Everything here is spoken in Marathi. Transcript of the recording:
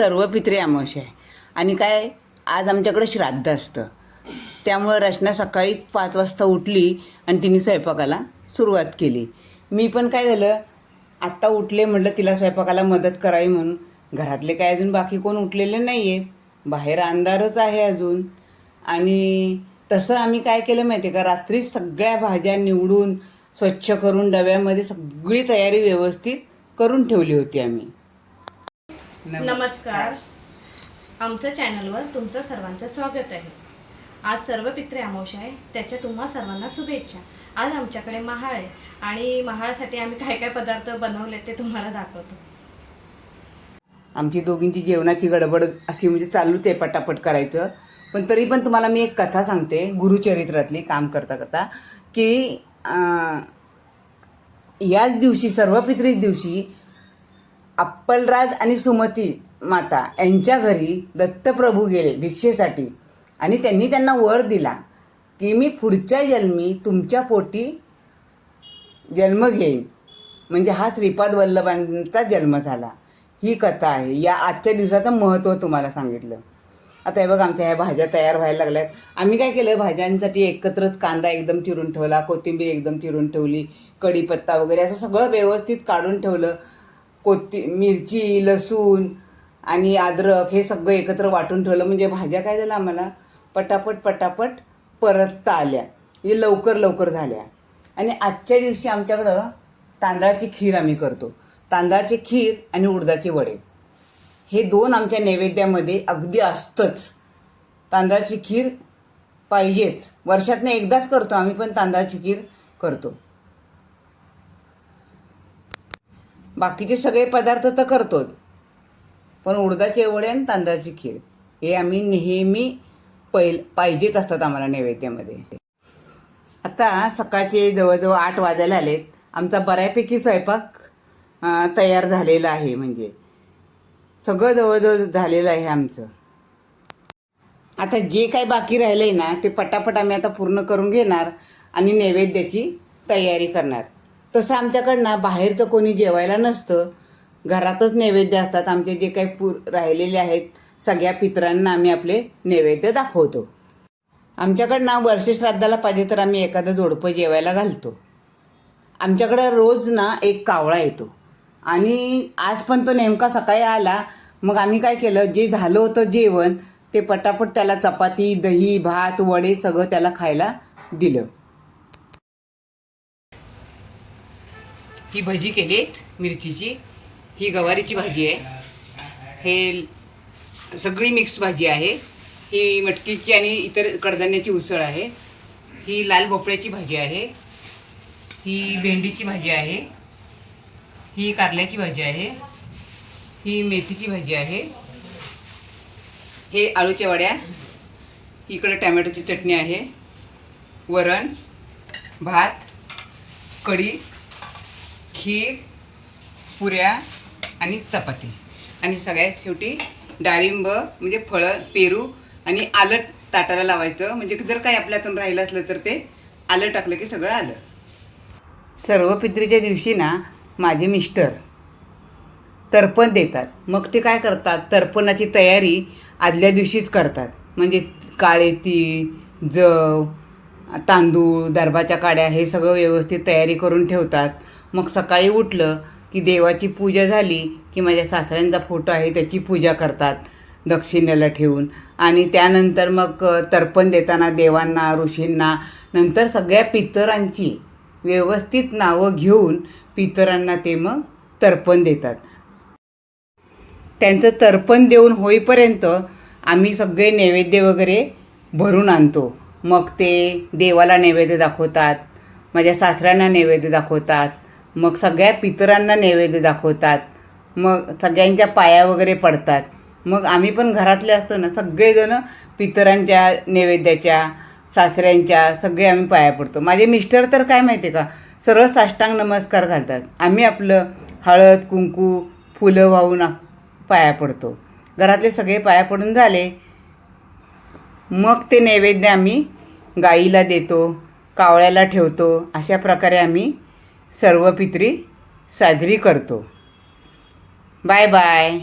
सर्व पित्रे अमावस्या आहे. आणि काय आज आमच्याकडे श्राद्ध असतं. त्यामुळं रचना सकाळी पाच वाजता उठली आणि तिने स्वयंपाकाला सुरुवात केली. मी पण काय झालं आत्ता उठले म्हटलं तिला स्वयंपाकाला मदत करावी म्हणून. घरातले काय अजून बाकी कोण उठलेले नाही आहेत बाहेर अंधारच आहे अजून. आणि तसं आम्ही काय केलं माहिती आहे का? रात्री सगळ्या भाज्या निवडून स्वच्छ करून डब्यामध्ये सगळी तयारी व्यवस्थित करून ठेवली होती आम्ही. नमस्कार. आमच्या चॅनलवर तुमचं सर्वांचं स्वागत आहे. आज सर्व पित्रे अमावस्या आहे. त्याच्या तुम्हा सर्वांना शुभेच्छा. आज आमच्याकडे महाळ आहे आणि महाळसाठी आम्ही काय काय पदार्थ बनवले ते तुम्हाला दाखवतो. आमची दोघींची जेवणाची गडबड अशी म्हणजे चालूच आहे पटापट करायचं. पण तरी पण तुम्हाला मी एक कथा सांगते. गुरुचरित्रातली काम करता करता की याच दिवशी सर्वपित्री दिवशी अप्पलराज आणि सुमती माता यांच्या घरी दत्तप्रभू गेले भिक्षेसाठी. आणि त्यांनी त्यांना वर दिला की मी पुढच्या जन्मी तुमच्या पोटी जन्म घेईन. म्हणजे हा श्रीपाद वल्लभांचा जन्म झाला. ही कथा आहे. या आजच्या दिवसाचं महत्त्व तुम्हाला सांगितलं. आता हे बघ आमच्या ह्या भाज्या तयार व्हायला लागल्यात. आम्ही काय केलं? भाज्यांसाठी एकत्रच कांदा एकदम चिरून ठेवला कोथिंबीर एकदम चिरून ठेवली कढीपत्ता वगैरे असं सगळं व्यवस्थित काढून ठेवलं. कोथी मिरची लसूण आणि अद्रक हे सगळं एकत्र वाटून ठेवलं. म्हणजे भाज्या काय झाल्या आम्हाला? पटापट पटापट परतता आल्या. म्हणजे लवकर लवकर झाल्या. आणि आजच्या दिवशी आमच्याकडं तांदळाची खीर आम्ही करतो. तांदळाची खीर आणि उडदाचे वडे. हे दोन आमच्या नैवेद्यामध्ये अगदी असतंच. तांदळाची खीर पाहिजेच. वर्षातनं एकदाच करतो आम्ही पण तांदळाची खीर करतो. बाकीचे सगळे पदार्थ तर करतोच. पण उडदाचे वडे आणि तांदळाची खीर हे आम्ही नेहमी पहिल पाहिजेच असतात आम्हाला नैवेद्यामध्ये. आता सकाळचे जवळजवळ आठ वाजायला आलेत. आमचा बऱ्यापैकी स्वयंपाक तयार झालेला आहे म्हणजे. सगळं जवळजवळ झालेलं आहे आमचं. आता जे काय बाकी राहिलं आहे ना ते पटापट आम्ही आता पूर्ण करून घेणार आणि नैवेद्याची तयारी करणार. तसं आमच्याकडनं बाहेरचं कोणी जेवायला नसतं. घरातच नैवेद्य असतात. आमचे जे काही पूर राहिलेले आहेत सगळ्या पितरांना आम्ही आपले नैवेद्य दाखवतो. आमच्याकडनं वर्षश्राद्धाला पाहिजे तर आम्ही एखादं जोडपं जेवायला घालतो. आमच्याकडं रोज ना एक कावळा येतो. आणि आज पण तो नेमका सकाळी आला. मग आम्ही काय केलं? जे झालं होतं जेवण ते पटापट त्याला चपाती दही भात वडे सगळं त्याला खायला दिलं. ही भजी केलीत मिरचीची. ही गवारीची भाजी आहे. हे सगळी मिक्स भाजी आहे. ही मटकीची आणि इतर कडधान्याची उसळ आहे. ही लाल भोपळ्याची भाजी आहे. ही भेंडीची भाजी आहे. ही कारल्याची भाजी आहे. ही मेथीची भाजी आहे. हे आळूच्या वड्या. इकडं टॅमॅटोची चटणी आहे. वरण भात कढी खीर पुऱ्या आणि चपाती. आणि सगळ्यात शेवटी डाळिंब म्हणजे फळं पेरू आणि आलं ताटाला लावायचं. म्हणजे जर काही आपल्यातून राहिलं असलं तर ते आलं टाकलं की सगळं आलं. सर्व पित्रीच्या दिवशी ना माझे मिस्टर तर्पण देतात. मग ते काय करतात? तर्पणाची तयारी आदल्या दिवशीच करतात. म्हणजे काळे तीळ जव तांदूळ दरबाच्या काड्या हे सगळं व्यवस्थित तयारी करून ठेवतात. मग सकाळी उठलं की देवाची पूजा झाली की माझ्या सासऱ्यांचा फोटो आहे त्याची पूजा करतात दक्षिणेला ठेवून. आणि त्यानंतर मग तर्पण देताना देवांना ऋषींना नंतर सगळ्या पितरांची व्यवस्थित नावं घेऊन पितरांना ते मग तर्पण देतात. त्यांचं तर्पण देऊन होईपर्यंत आम्ही सगळे नैवेद्य वगैरे भरून आणतो. मग ते देवाला नैवेद्य दाखवतात माझ्या सासऱ्यांना नैवेद्य दाखवतात मग सगळ्या पितरांना नैवेद्य दाखवतात. मग सगळ्यांच्या पाया वगैरे पडतात. मग आम्ही पण घरातले असतो ना सगळेजणं पितरांच्या नैवेद्याच्या सासऱ्यांच्या सगळे आम्ही पाया पडतो. माझे मिस्टर तर काय माहिती आहे का सरळ साष्टांग नमस्कार घालतात. आम्ही आपलं हळद कुंकू फुलं वाहून पाया पडतो. घरातले सगळे पाया पडून झाले. मग ते नैवेद्य आम्ही गाईला देतो कावळ्याला ठेवतो. अशा प्रकारे आम्ही सर्व पित्री साजरी करतो. Bye bye.